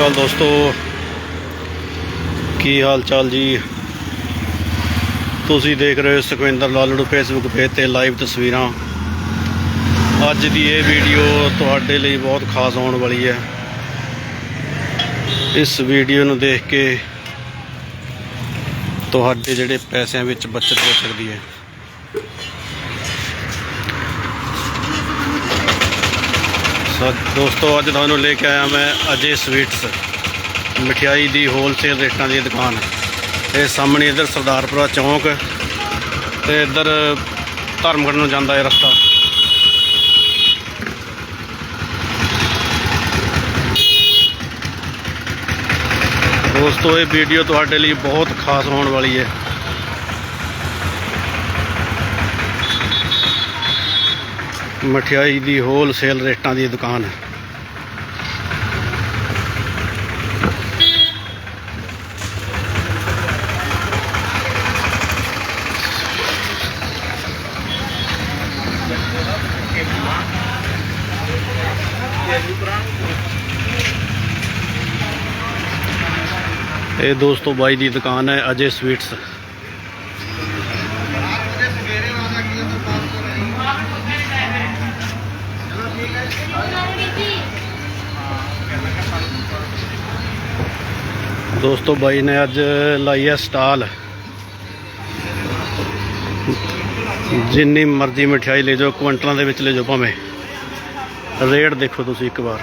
ਅਕਾਲ ਦੋਸਤੋ। ਕੀ ਹਾਲ ਚਾਲ ਜੀ? ਤੁਸੀਂ ਦੇਖ ਰਹੇ ਹੋ ਸੁਖਵਿੰਦਰ ਲਾਲੜੂ ਫੇਸਬੁੱਕ ਪੇਜ ਤੇ ਲਾਈਵ ਤਸਵੀਰਾਂ। ਅੱਜ ਦੀ ਇਹ ਵੀਡੀਓ ਤੁਹਾਡੇ ਲਈ ਬਹੁਤ ਖਾਸ ਹੋਣ ਵਾਲੀ ਹੈ। ਇਸ ਵੀਡੀਓ ਨੂੰ ਦੇਖ ਕੇ ਤੁਹਾਡੇ ਜਿਹੜੇ ਪੈਸਿਆਂ ਵਿੱਚ ਬਚਤ ਹੋ ਸਕਦੀ ਹੈ। ਸੋ ਦੋਸਤੋ, ਅੱਜ ਤੁਹਾਨੂੰ ਲੈ ਕੇ ਆਇਆ ਮੈਂ ਅਜੇ ਸਵੀਟਸ ਮਠਿਆਈ ਦੀ ਹੋਲਸੇਲ ਰੇਟਾਂ ਦੀ ਦੁਕਾਨ। ਇਹ ਸਾਹਮਣੇ ਇਧਰ ਸਰਦਾਰਪੁਰਾ ਚੌਂਕ ਤੇ ਇਧਰ ਧਰਮਗੜ ਨੂੰ ਜਾਂਦਾ ਹੈ ਰਸਤਾ। ਦੋਸਤੋ, ਇਹ ਵੀਡੀਓ ਤੁਹਾਡੇ ਲਈ ਬਹੁਤ ਖਾਸ ਹੋਣ ਵਾਲੀ ਹੈ। ਮਠਿਆਈ ਦੀ ਹੋਲਸੇਲ ਰੇਟਾਂ ਦੀ ਦੁਕਾਨ ਹੈ। ਇਹ ਦੋਸਤੋ ਬਾਈ ਦੀ ਦੁਕਾਨ ਹੈ ਅਜੇ ਸਵੀਟਸ। ਦੋਸਤੋ ਬਾਈ ਨੇ ਅੱਜ ਲਾਈ ਹੈ ਸਟਾਲ। ਜਿੰਨੀ ਮਰਜ਼ੀ ਮਠਿਆਈ ਲੈ ਜਾਓ, ਕੁਇੰਟਲਾਂ ਦੇ ਵਿੱਚ ਲੈ ਜਾਓ ਭਾਵੇਂ। ਰੇਟ ਦੇਖੋ ਤੁਸੀਂ ਇੱਕ ਵਾਰ।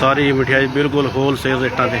ਸਾਰੀ ਮਠਿਆਈ ਬਿਲਕੁਲ ਹੋਲਸੇਲ ਰੇਟਾਂ ਤੇ।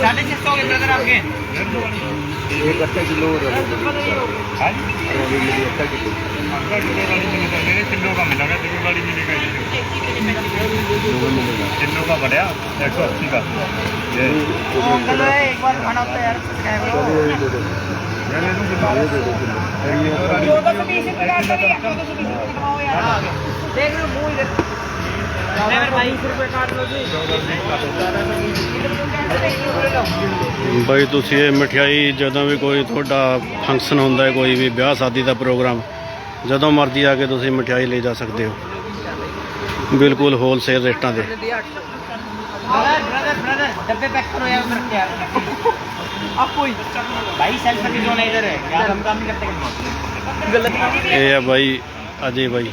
साढ़े छह सौ के ब्रदर आपके एक अस्सी किलो हो रहा हाँ है अभी मिली अस्सी किलो आपका किलो वाली मिलेगा मेरे किलो का मिलेगा किलो वाली मिलेगा दोनों मिलेगा किलो का बढ़िया एक सौ अस्सी का ये एक बार खाना होता है यार चलिए ये दे दो मैं ले लूँ किलो ये दे दो किलो और ये अस्सी दो सौ बीस रुपये का तो नहीं दो सौ बीस रुपये कमाओ यार देख लो मुंह इधर ਬਈ ਤੁਸੀਂ ਇਹ ਮਠਿਆਈ ਜਦੋਂ ਵੀ ਕੋਈ ਤੁਹਾਡਾ ਫੰਕਸ਼ਨ ਹੁੰਦਾ ਹੈ ਕੋਈ ਵੀ ਵਿਆਹ ਸ਼ਾਦੀ ਦਾ ਪ੍ਰੋਗਰਾਮ ਜਦੋਂ ਮਰਜ਼ੀ ਆ ਕੇ ਤੁਸੀਂ ਮਠਿਆਈ ਲੈ ਜਾ ਸਕਦੇ ਹੋ ਬਿਲਕੁਲ ਹੋਲਸੇਲ ਰੇਟਾਂ ਤੇ ब्रदर ब्रदर ब्रदर डब्बे पैक करो यार उधर रख यार आप कोई भाई सेल्फ सर्विस जोन है इधर है यार हम काम नहीं करते गलत ਇਹ ਆ ਬਾਈ ਅਜੇ ਬਾਈ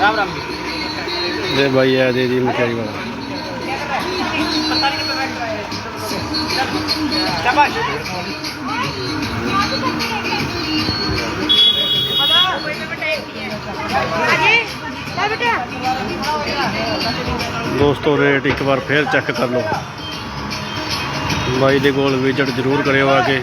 राम राम जी ਇਹ ਬਾਈ ਹੈ ਅਜੇ ਜੀ ਮਠਿਆਈ ਵਾਲਾ शाबाश ਦੋਸਤੋ ਰੇਟ ਇੱਕ ਵਾਰ ਫੇਰ ਚੈੱਕ ਕਰ ਲਓ ਬਾਈ ਦੇ ਕੋਲ ਵਿਜ਼ਿਟ ਜ਼ਰੂਰ ਕਰਿਓ ਆ ਕੇ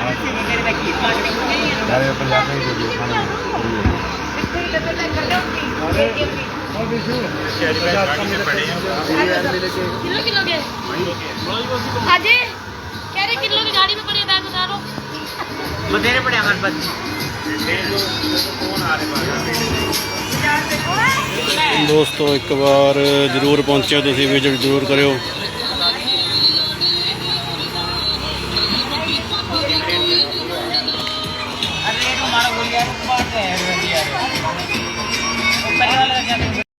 कैरी बैग हमें पेड़ यार कैरी बैग मारता बोली तो रुपये नोट बना रहा है भाई कैरी बैग की प्लास्टिक नहीं है यार पंजाब में ही दे दो खाना कितने डब्बे पैक कर दो उसकी किलो किलो के अजय कह रहे किलो की गाड़ी में पड़ी है बैग उतारो बतेरे पड़े हमारे पास ਦੋਸਤੋ ਇੱਕ ਵਾਰ ਜਰੂਰ ਪਹੁੰਚਿਓ ਤੁਸੀਂ ਵਿਜ਼ਿਟ ਜਰੂਰ ਕਰਿਓ